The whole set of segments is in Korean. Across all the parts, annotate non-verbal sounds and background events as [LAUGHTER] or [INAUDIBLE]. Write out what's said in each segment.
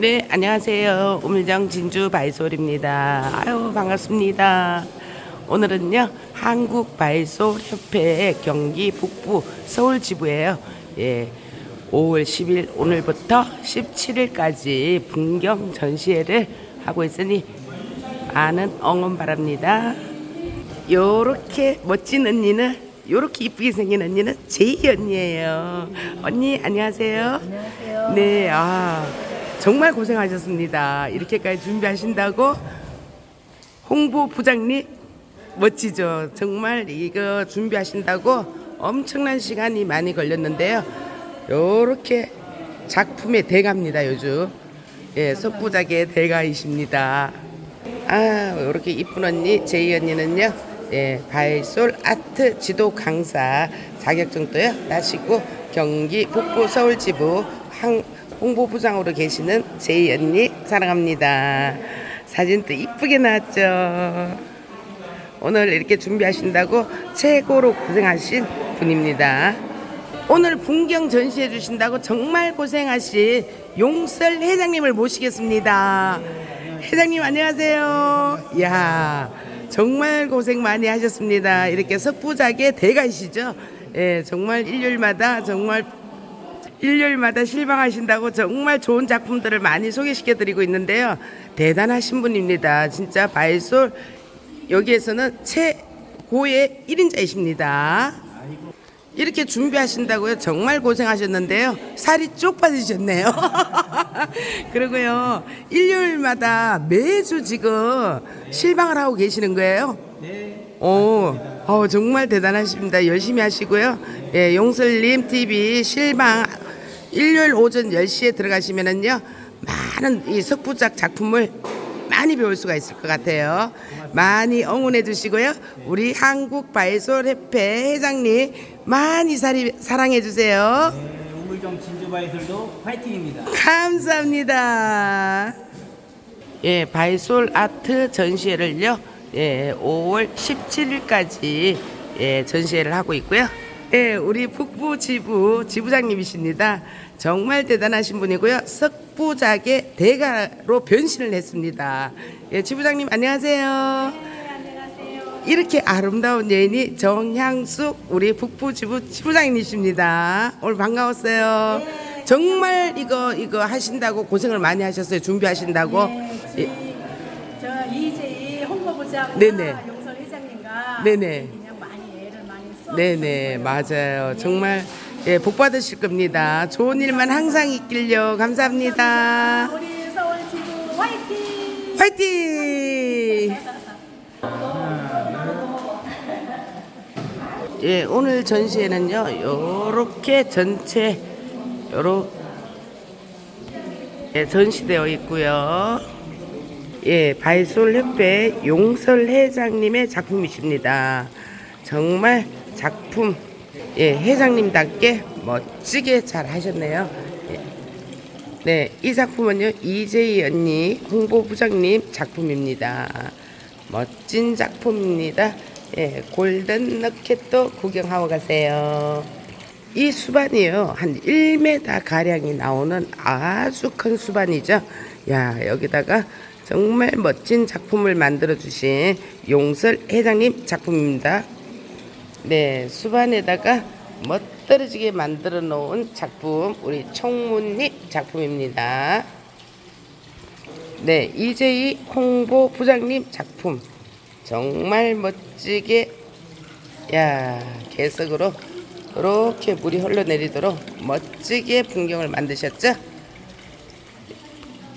네, 안녕하세요. 우물정 진주 바이솔입니다. 아유, 반갑습니다. 오늘은요, 한국 바이솔 협회 경기 북부 서울 지부예요. 예. 5월 10일 오늘부터 17일까지 분경 전시회를 하고 있으니 많은 응원 바랍니다. 요렇게 멋진 언니는 요렇게 이쁘게 생긴 언니는 제이 언니예요. 언니 안녕하세요. 안녕하세요. 네, 아 정말 고생하셨습니다. 이렇게까지 준비하신다고 홍보 부장님 멋지죠. 정말 이거 준비하신다고 엄청난 시간이 많이 걸렸는데요. 요렇게 작품의 대가입니다. 요즘 예, 석부작의 대가이십니다. 아, 이렇게 이쁜 언니 제이 언니는요. 예, 바이솔 아트 지도 강사 자격증도요. 따시고 경기 북부 서울지부 항, 홍보부장으로 계시는 제이 언니 사랑합니다. 사진도 이쁘게 나왔죠. 오늘 이렇게 준비하신다고 최고로 고생하신 분입니다. 오늘 풍경 전시해 주신다고 정말 고생하신 용설 회장님을 모시겠습니다. 회장님 안녕하세요. 야 정말 고생 많이 하셨습니다. 이렇게 석부작의 대가이시죠. 예, 정말 일요일마다 정말 일요일마다 실망하신다고 정말 좋은 작품들을 많이 소개시켜 드리고 있는데요. 대단하신 분입니다. 진짜 바이솔 여기에서는 최고의 1인자이십니다. 이렇게 준비하신다고요? 정말 고생하셨는데요. 살이 쪽 빠지셨네요. [LAUGHS] 그리고요, 일요일마다 매주 지금 실방을 하고 계시는 거예요? 네. 오, 어, 정말 대단하십니다. 열심히 하시고요. 예, 용설님 TV 실방 일요일 오전 10시에 들어가시면은요, 많은 이 석부작 작품을 많이 배울 수가 있을 것 같아요. 많이 응원해 주시고요. 우리 한국 바이솔 협회 회장님 많이 사리, 사랑해 주세요. 네, 우물정 진주 바이슬도 화이팅입니다. 감사합니다. 예, 바이솔 아트 전시회를요. 예, 5월 17일까지 예, 전시회를 하고 있고요. 예, 우리 북부 지부 지부장님이십니다. 정말 대단하신 분이고요. 석부작의 대가로 변신을 했습니다. 예, 지부장님 안녕하세요. 이렇게 아름다운 여인이 정향숙 우리 북부 지부 지부장님이십니다. 오늘 반가웠어요. 정말 이거 이거 하신다고 고생을 많이 하셨어요. 준비하신다고. 네, 예, 저 이재희 홍보부장과 네네. 용설 회장님과 네네. 그냥 많이 애를 많이 써. 네네 맞아요. 정말 예, 복 받으실 겁니다. 좋은 일만 항상 있길요. 감사합니다. 우리 서울 지부 화이팅! 화이팅! 예, 오늘 전시회는요, 요렇게 전체, 요렇게 예, 전시되어 있고요. 예, 바이솔 협회 용설 회장님의 작품이십니다. 정말 작품, 예, 회장님답게 멋지게 잘 하셨네요. 예. 네, 이 작품은요 이재희 언니 홍보 부장님 작품입니다. 멋진 작품입니다. 예, 골든 너켓도 구경하고 가세요. 이 수반이요 한 1m 가량이 나오는 아주 큰 수반이죠. 야 여기다가 정말 멋진 작품을 만들어 주신 용설 회장님 작품입니다. 네, 수반에다가 멋들어지게 만들어 놓은 작품 우리 청문님 작품입니다. 네, 이재희 홍보 부장님 작품 정말 멋지게 야 개석으로 이렇게 물이 흘러내리도록 멋지게 풍경을 만드셨죠?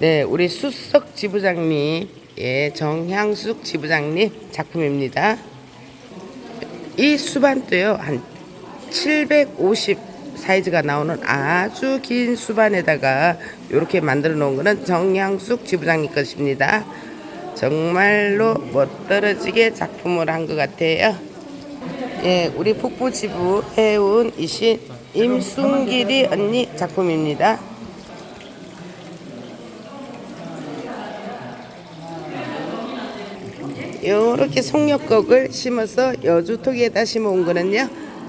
네, 우리 수석 지부장님, 예, 정향숙 지부장님 작품입니다. 이 수반도요 한 750 사이즈가 나오는 아주 긴 수반에다가 이렇게 만들어 놓은 거는 정향숙 지부장님 것입니다. 정말로 멋들어지게 작품을 한 것 같아요. 예, 우리 북부 지부 해운 이신 임순길이 언니 작품입니다. 요렇게 송엽곡을 심어서 여주토기에다 심어온 거는요.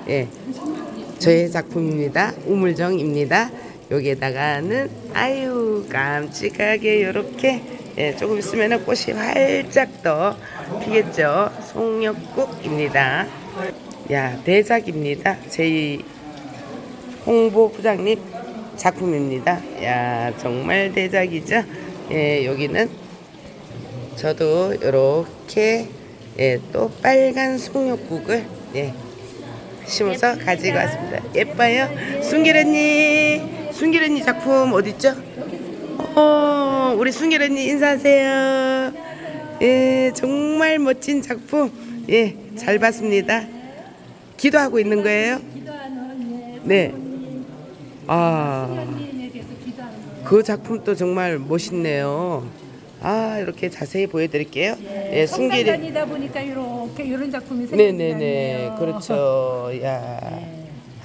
예. 저의 작품입니다. 우물정입니다. 여기에다가는 아유 깜찍하게 요렇게 예, 조금 있으면 꽃이 활짝 더 피겠죠. 송역국입니다. 야 대작입니다. 제 홍보 부장님 작품입니다. 야 정말 대작이죠. 예, 여기는 저도 이렇게 예, 또 빨간 송역국을 예, 심어서 가지고 왔습니다. 예뻐요? 순기련님, 순기련님 작품 어딨죠? 어, 우리 순기련님 인사하세요. 예, 정말 멋진 작품. 예, 잘 봤습니다. 기도하고 있는 거예요? 네. 아. 그 작품도 정말 멋있네요. 아, 이렇게 자세히 보여드릴게요. 예, 성당 순기련. 다니다 보니까 이렇게 이런 작품이. 네네네, 그렇죠. [LAUGHS] 야,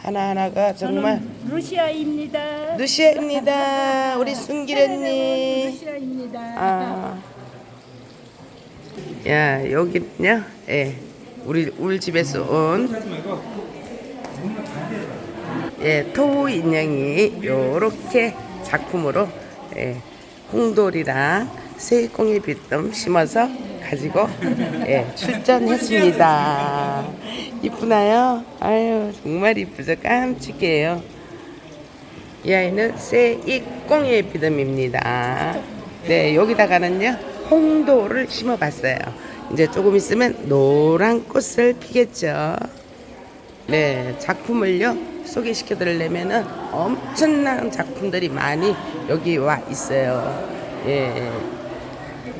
하나 하나가 정말. 저는 루시아입니다. 루시아입니다. [LAUGHS] 우리 순기련님. 루시아입니다. 아. 야, 여기는요. 예. 우리 울 집에서 온 예, 토우 인형이 요렇게 작품으로 예, 홍돌이랑 세공의 빛점 심어서 가지고 예, 출전했습니다. 이쁘나요? 아유, 정말 이쁘죠? 깜찍해요. 이 아이는 새익공의 비듬입니다. 네, 여기다가는요, 홍도를 심어봤어요. 이제 조금 있으면 노란 꽃을 피겠죠. 네, 작품을요, 소개시켜 드리려면은 엄청난 작품들이 많이 여기 와 있어요. 예,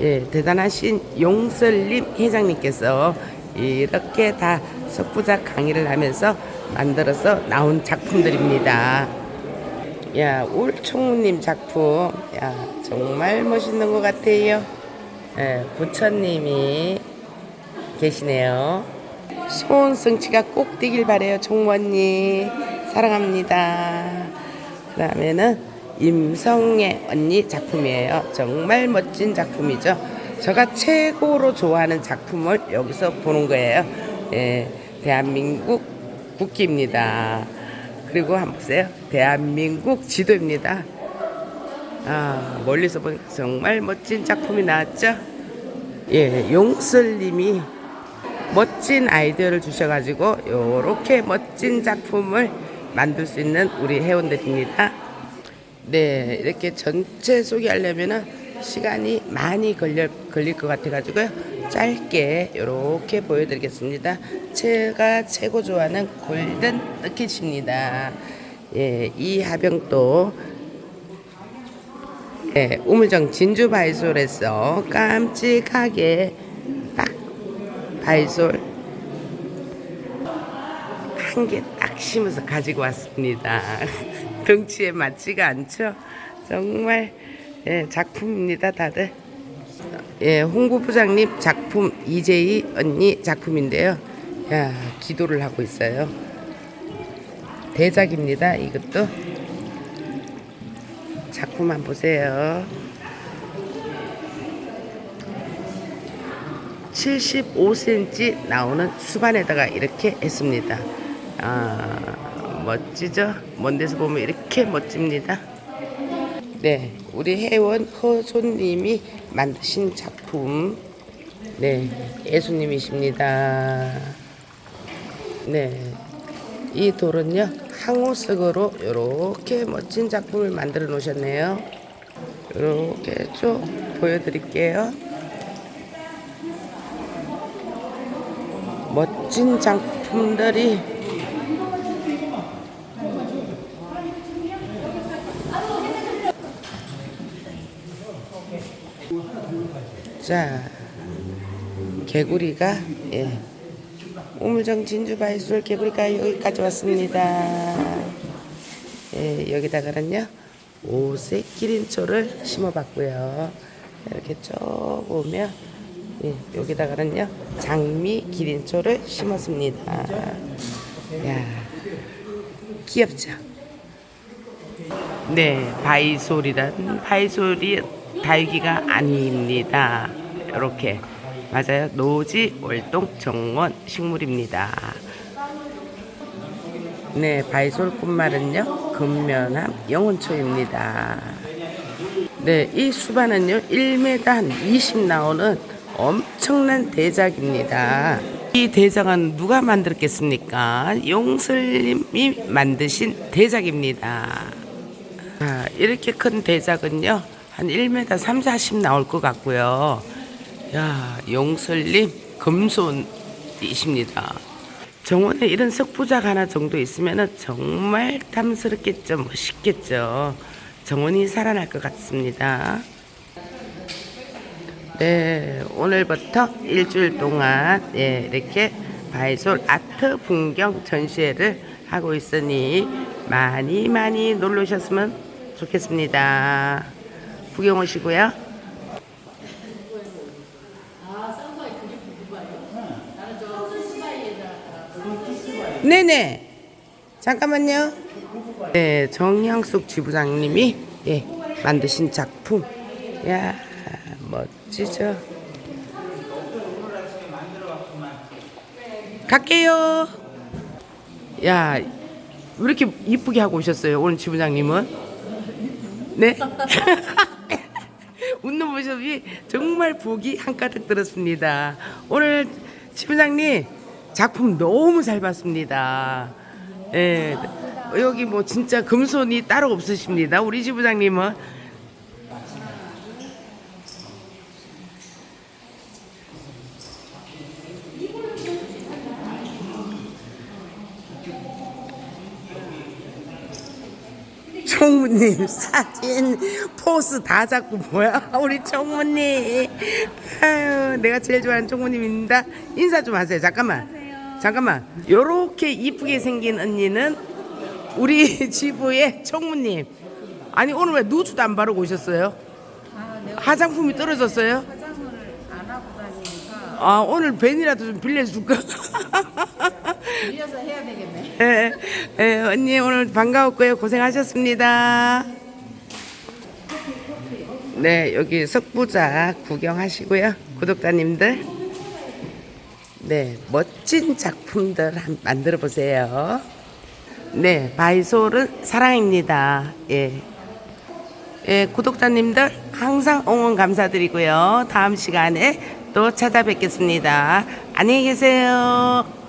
예, 대단하신 용설림 회장님께서 이렇게 다 석부작 강의를 하면서 만들어서 나온 작품들입니다. 야, 울총님 작품. 야, 정말 멋있는 것 같아요. 예, 부처님이 계시네요. 시몬 성취가 꼭 되길 바래요, 총무언니. 사랑합니다. 그 다음에는 임성애 언니 작품이에요. 정말 멋진 작품이죠. 제가 최고로 좋아하는 작품을 여기서 보는 거예요. 예, 대한민국 국기입니다. 그리고 한번 보세요. 대한민국 지도입니다. 아, 멀리서 보니까 정말 멋진 작품이 나왔죠? 예, 용설님이 멋진 아이디어를 주셔가지고 요렇게 멋진 작품을 만들 수 있는 우리 회원들입니다. 네, 이렇게 전체 소개하려면은 시간이 많이 걸려, 걸릴 것 같아가지고요. 짧게 이렇게 보여드리겠습니다. 제가 최고 좋아하는 골든 너킷입니다. 예, 이 하병도 예, 우물정 진주 바이솔에서 깜찍하게 딱 바이솔 한 개 딱 심어서 가지고 왔습니다. [LAUGHS] 덩치에 맞지가 않죠? 정말 예, 작품입니다, 다들. 예, 홍보부장님 작품 이재희 언니 작품인데요. 야, 기도를 하고 있어요. 대작입니다. 이것도 작품만 보세요. 75cm 나오는 수반에다가 이렇게 했습니다. 아, 멋지죠? 먼 데서 보면 이렇게 멋집니다. 네, 우리 회원 허손님이 만드신 작품. 네, 예수님이십니다. 네, 이 돌은요 항우석으로 이렇게 멋진 작품을 만들어 놓으셨네요. 이렇게 쭉 보여드릴게요. 멋진 작품들이 자 개구리가 예. 우물정 진주바이술 개구리가 여기까지 왔습니다. 예, 여기다가는요 오색 기린초를 심어봤고요. 이렇게 쭉 오면 예, 여기다가는요 장미 기린초를 심었습니다. 야 귀엽죠? 네, 바이솔이란 바이솔이 달기가 아닙니다. 이렇게 맞아요. 노지 월동 정원 식물입니다. 네, 바이솔 꽃말은요 금면함 영혼초입니다. 네, 이 수반은요 1m 한 20 나오는 엄청난 대작입니다. 이 대작은 누가 만들었겠습니까? 용슬님이 만드신 대작입니다. 자, 이렇게 큰 대작은요 한 1m 3, 40 나올 것 같고요. 야, 용슬님 금손이십니다. 정원에 이런 석부작 하나 정도 있으면 정말 탐스럽겠죠, 멋있겠죠. 정원이 살아날 것 같습니다. 네, 오늘부터 일주일 동안 예, 이렇게 바이솔 아트 풍경 전시회를 하고 있으니 많이 많이 놀러 오셨으면 좋겠습니다. 구경 오시고요. 네네. 잠깐만요. 네, 정향숙 지부장님이 예, 만드신 작품. 야, 멋지죠. 갈게요. 야, 왜 이렇게 이쁘게 하고 오셨어요? 오늘 지부장님은? 네? [LAUGHS] 웃는 모습이 정말 복이 한가득 들었습니다. 오늘 지부장님 작품 너무 잘 봤습니다. 예. 여기 뭐 진짜 금손이 따로 없으십니다. 우리 지부장님은 총무님 사진 포스 다 잡고 뭐야? [LAUGHS] 우리 총무님. 아유 내가 제일 좋아하는 총무님입니다. 인사 좀 하세요. 잠깐만. 잠깐만. 요렇게 이쁘게 생긴 언니는 우리 [LAUGHS] 지부의 총무님. 아니 오늘 왜 누수도 안 바르고 오셨어요? 화장품이 떨어졌어요? 아 오늘 벤이라도 좀 빌려줄까? [LAUGHS] 빌려서 해야 되겠네. 예, 예, 언니 오늘 반가웠고요. 고생하셨습니다. 네, 여기 석부작 구경하시고요. 구독자님들. 네, 멋진 작품들 한 만들어 보세요. 네, 바이솔은 사랑입니다. 예. 예, 구독자님들 항상 응원 감사드리고요. 다음 시간에 또 찾아뵙겠습니다. 안녕히 계세요.